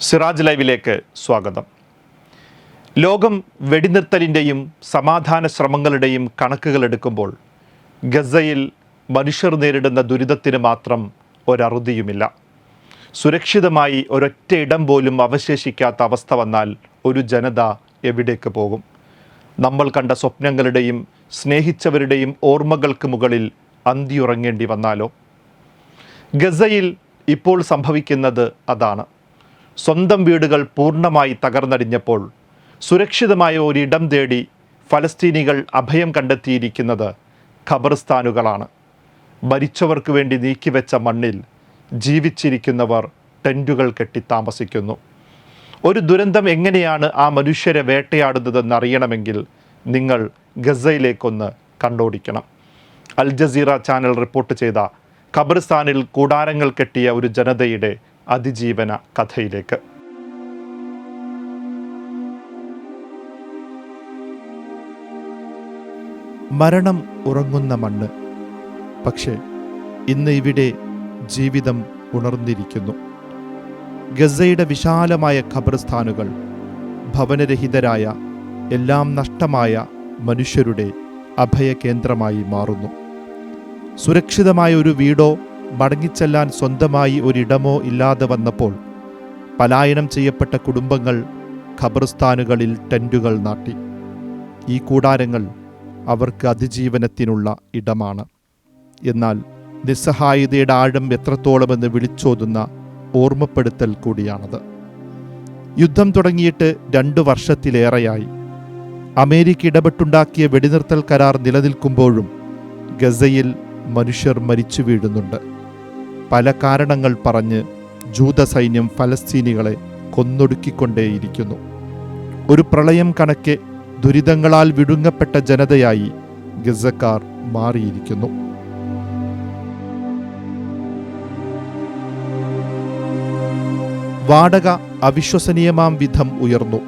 സിറാജ് ലൈവിലേക്ക് സ്വാഗതം. ലോകം വെടിനിർത്തലിന്റെയും സമാധാന ശ്രമങ്ങളുടെയും കണക്കുകൾ എടുക്കുമ്പോൾ ഗസയിൽ മനുഷ്യർ നേരിടുന്ന ദുരിതത്തിന് മാത്രം ഒരറുതിയുമില്ല. സുരക്ഷിതമായി ഒരൊറ്റ ഇടം പോലും അവശേഷിക്കാത്ത അവസ്ഥ വന്നാൽ ഒരു ജനത എവിടേക്ക് പോകും? നമ്മൾ കണ്ട സ്വപ്നങ്ങളുടെയും സ്നേഹിച്ചവരുടെയും ഓർമ്മകൾക്ക് മുകളിൽ അന്തിയുറങ്ങേണ്ടി വന്നാലോ? ഗസയിൽ ഇപ്പോൾ സംഭവിക്കുന്നത് അതാണ്. സ്വന്തം വീടുകൾ പൂർണമായി തകർന്നടിഞ്ഞപ്പോൾ സുരക്ഷിതമായ ഒരിടം തേടി ഫലസ്തീനികൾ അഭയം കണ്ടെത്തിയിരിക്കുന്നത് ഖബർസ്ഥാനുകളാണ്. മരിച്ചവർക്ക് വേണ്ടി നീക്കിവെച്ച മണ്ണിൽ ജീവിച്ചിരിക്കുന്നവർ ടെന്റുകൾ കെട്ടി താമസിക്കുന്നു. ഒരു ദുരന്തം എങ്ങനെയാണ് ആ മനുഷ്യരെ വേട്ടയാടുന്നതെന്ന് അറിയണമെങ്കിൽ നിങ്ങൾ ഗസയിലേക്കൊന്ന് കണ്ടോടിക്കണം. അൽ ജസീറ ചാനൽ റിപ്പോർട്ട് ചെയ്ത ഖബർസ്ഥാനിൽ കൂടാരങ്ങൾ കെട്ടിയ ഒരു ജനതയുടെ അതിജീവന കഥയിലേക്ക്. മരണം ഉറങ്ങുന്ന മണ്ണ്. പക്ഷേ ഇന്ന് ഇവിടെ ജീവിതം ഉണർന്നിരിക്കുന്നു. ഗസയുടെ വിശാലമായ ഖബർസ്ഥാനുകൾ ഭവനരഹിതരായ എല്ലാം നഷ്ടമായ മനുഷ്യരുടെ അഭയകേന്ദ്രമായി മാറുന്നു. സുരക്ഷിതമായ ഒരു വീടോ മടങ്ങിച്ചെല്ലാൻ സ്വന്തമായി ഒരിടമോ ഇല്ലാതെ വന്നപ്പോൾ പലായനം ചെയ്യപ്പെട്ട കുടുംബങ്ങൾ ഖബർസ്ഥാനുകളിൽ ടെന്റുകൾ നാട്ടി. ഈ കൂടാരങ്ങൾ അവർക്ക് അതിജീവനത്തിനുള്ള ഇടമാണ്. എന്നാൽ നിസ്സഹായതയുടെ ആഴം എത്രത്തോളമെന്ന് വിളിച്ചോതുന്ന ഓർമ്മപ്പെടുത്തൽ കൂടിയാണത്. യുദ്ധം തുടങ്ങിയിട്ട് രണ്ടു വർഷത്തിലേറെയായി. അമേരിക്ക ഇടപെട്ടുണ്ടാക്കിയ വെടിനിർത്തൽ കരാർ നിലനിൽക്കുമ്പോഴും ഗസയിൽ മനുഷ്യർ മരിച്ചു വീഴുന്നുണ്ട്. പല കാരണങ്ങൾ പറഞ്ഞ് ജൂത സൈന്യം ഫലസ്തീനികളെ കൊന്നൊടുക്കിക്കൊണ്ടേയിരിക്കുന്നു. ഒരു പ്രളയം കണക്കെ ദുരിതങ്ങളാൽ വിഴുങ്ങപ്പെട്ട ജനതയായി ഗസക്കാർ മാറിയിരിക്കുന്നു. വാടക അവിശ്വസനീയമാം വിധം ഉയർന്നു.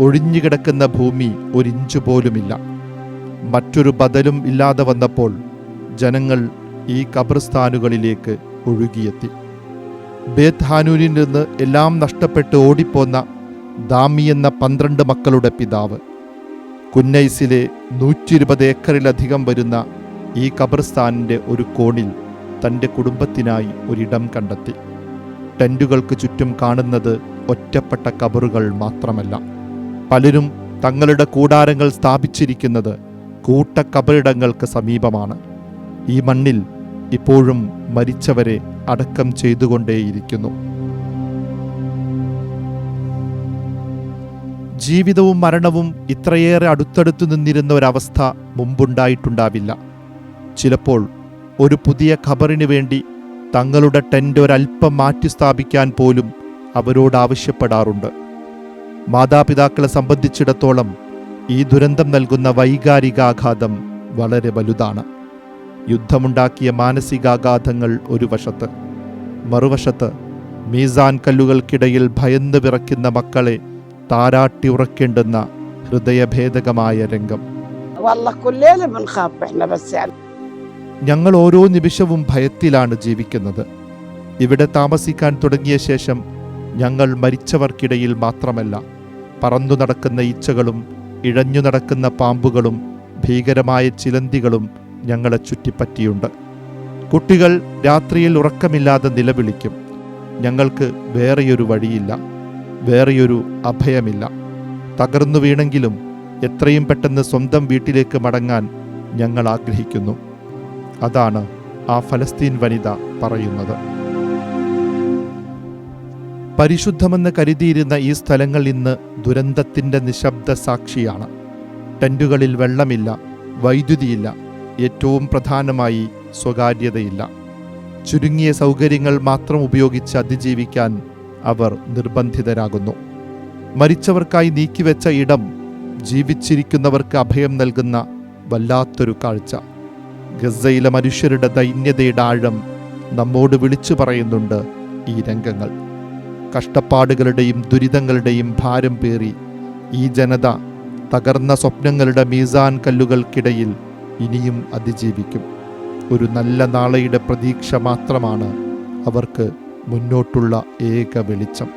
ഒഴിഞ്ഞുകിടക്കുന്ന ഭൂമി ഒരിഞ്ചു പോലുമില്ല. മറ്റൊരു ബദലും ഇല്ലാതെ വന്നപ്പോൾ ജനങ്ങൾ ഈ ഖബർസ്ഥാനുകളിലേക്ക് ഒഴുകിയെത്തി. ബേത്ത് ഹാനൂരിൽ നിന്ന് എല്ലാം നഷ്ടപ്പെട്ട് ഓടിപ്പോന്ന ദാമി എന്ന പന്ത്രണ്ട് മക്കളുടെ പിതാവ്. കുന്നൈസിലെ നൂറ്റി ഇരുപത് ഏക്കറിലധികം വരുന്ന ഈ ഖബർസ്ഥാനിന്റെ ഒരു കോണിൽ തന്റെ കുടുംബത്തിനായി ഒരിടം കണ്ടെത്തി. ടെന്റുകൾക്ക് ചുറ്റും കാണുന്നത് ഒറ്റപ്പെട്ട കബറുകൾ മാത്രമല്ല. പലരും തങ്ങളുടെ കൂടാരങ്ങൾ സ്ഥാപിച്ചിരിക്കുന്നത് കൂട്ട കബറിടങ്ങൾക്ക് സമീപമാണ്. ഈ മണ്ണിൽ ഇപ്പോഴും മരിച്ചവരെ അടക്കം ചെയ്തുകൊണ്ടേയിരിക്കുന്നു. ജീവിതവും മരണവും ഇത്രയേറെ അടുത്തടുത്തു നിന്നിരുന്ന ഒരവസ്ഥ മുമ്പുണ്ടായിട്ടുണ്ടാവില്ല. ചിലപ്പോൾ ഒരു പുതിയ ഖബറിനു വേണ്ടി തങ്ങളുടെ ടെന്റ് ഒരൽപ്പം മാറ്റി സ്ഥാപിക്കാൻ പോലും അവരോട് ആവശ്യപ്പെടാറുണ്ട്. മാതാപിതാക്കളെ സംബന്ധിച്ചിടത്തോളം ഈ ദുരന്തം നൽകുന്ന വൈകാരികാഘാതം വളരെ വലുതാണ്. യുദ്ധമുണ്ടാക്കിയ മാനസികാഘാതങ്ങൾ ഒരു വശത്ത് മറുവശത്ത് മീസാൻ കല്ലുകൾക്കിടയിൽ ഭയന്ന് വിറയ്ക്കുന്ന മക്കളെ താരാട്ടി ഉറക്കേണ്ടുന്ന ഹൃദയഭേദകമായ രംഗം. ഞങ്ങൾ ഓരോ നിമിഷവും ഭയത്തിലാണ് ജീവിക്കുന്നത്. ഇവിടെ താമസിക്കാൻ തുടങ്ങിയ ശേഷം ഞങ്ങൾ മരിച്ചവർക്കിടയിൽ മാത്രമല്ല പറന്നു നടക്കുന്ന ഈച്ചകളും ഇഴഞ്ഞു നടക്കുന്ന പാമ്പുകളും ഭീകരമായ ചിലന്തികളും ഞങ്ങളെ ചുറ്റിപ്പറ്റിയുണ്ട്. കുട്ടികൾ രാത്രിയിൽ ഉറക്കമില്ലാതെ നിലവിളിക്കും. ഞങ്ങൾക്ക് വേറെയൊരു വഴിയില്ല വേറെയൊരു അഭയമില്ല. തകർന്നു വീണെങ്കിലും എത്രയും പെട്ടെന്ന് സ്വന്തം വീട്ടിലേക്ക് മടങ്ങാൻ ഞങ്ങൾ ആഗ്രഹിക്കുന്നു. അതാണ് ആ ഫലസ്തീൻ വനിത പറയുന്നത്. പരിശുദ്ധമെന്ന് കരുതിയിരുന്ന ഈ സ്ഥലങ്ങൾ ഇന്ന് ദുരന്തത്തിന്റെ നിശബ്ദ സാക്ഷിയാണ് ടെന്റുകളിൽ വെള്ളമില്ല വൈദ്യുതിയില്ല ഏറ്റവും പ്രധാനമായി സ്വകാര്യതയില്ല. ചുരുങ്ങിയ സൗകര്യങ്ങൾ മാത്രം ഉപയോഗിച്ച് അതിജീവിക്കാൻ അവർ നിർബന്ധിതരാകുന്നു. മരിച്ചവർക്കായി നീക്കിവെച്ച ഇടം ജീവിച്ചിരിക്കുന്നവർക്ക് അഭയം നൽകുന്ന വല്ലാത്തൊരു കാഴ്ച. ഗസയിലെ മനുഷ്യരുടെ ദൈന്യതയുടെ ആഴം നമ്മോട് വിളിച്ചു പറയുന്നുണ്ട് ഈ രംഗങ്ങൾ. കഷ്ടപ്പാടുകളുടെയും ദുരിതങ്ങളുടെയും ഭാരം പേറി ഈ ജനത തകർന്ന സ്വപ്നങ്ങളുടെ മീസാൻ കല്ലുകൾക്കിടയിൽ ഇനിയും അതിജീവിക്കും. ഒരു നല്ല നാളെയുടെ പ്രതീക്ഷ മാത്രമാണ് അവർക്ക് മുന്നോട്ടുള്ള ഏക വെളിച്ചം.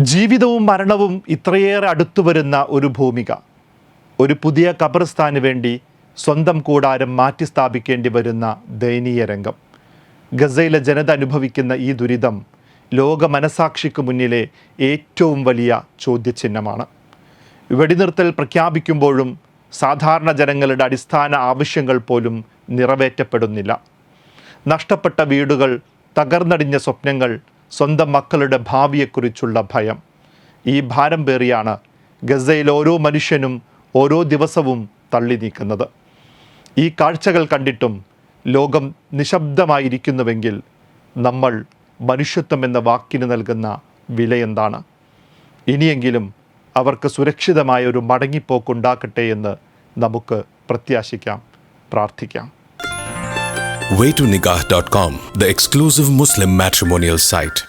ജീവിതവും മരണവും ഇത്രയേറെ അടുത്തു വരുന്ന ഒരു ഭൂമിക. ഒരു പുതിയ ഖബർസ്ഥാന് വേണ്ടി സ്വന്തം കൂടാരം മാറ്റി സ്ഥാപിക്കേണ്ടി വരുന്ന ദയനീയ രംഗം. ഗസയിലെ ജനത അനുഭവിക്കുന്ന ഈ ദുരിതം ലോക മനസാക്ഷിക്ക് മുന്നിലെ ഏറ്റവും വലിയ ചോദ്യചിഹ്നമാണ്. വെടിനിർത്തൽ പ്രഖ്യാപിക്കുമ്പോഴും സാധാരണ ജനങ്ങളുടെ അടിസ്ഥാന ആവശ്യങ്ങൾ പോലും നിറവേറ്റപ്പെടുന്നില്ല. നഷ്ടപ്പെട്ട വീടുകൾ തകർന്നടിഞ്ഞ സ്വപ്നങ്ങൾ സ്വന്തം മക്കളുടെ ഭാവിയെക്കുറിച്ചുള്ള ഭയം. ഈ ഭാരം പേറിയാണ് ഗസയിൽ ഓരോ മനുഷ്യനും ഓരോ ദിവസവും തള്ളി നീക്കുന്നത്. ഈ കാഴ്ചകൾ കണ്ടിട്ടും ലോകം നിശബ്ദമായിരിക്കുന്നുവെങ്കിൽ നമ്മൾ മനുഷ്യത്വം എന്ന വാക്കിന് നൽകുന്ന വില എന്താണ് ഇനിയെങ്കിലും അവർക്ക് സുരക്ഷിതമായ ഒരു മടങ്ങിപ്പോക്ക് മടങ്ങിപ്പോക്കുണ്ടാക്കട്ടെ എന്ന് നമുക്ക് പ്രത്യാശിക്കാം പ്രാർത്ഥിക്കാം waytonikah.com, the exclusive Muslim matrimonial site.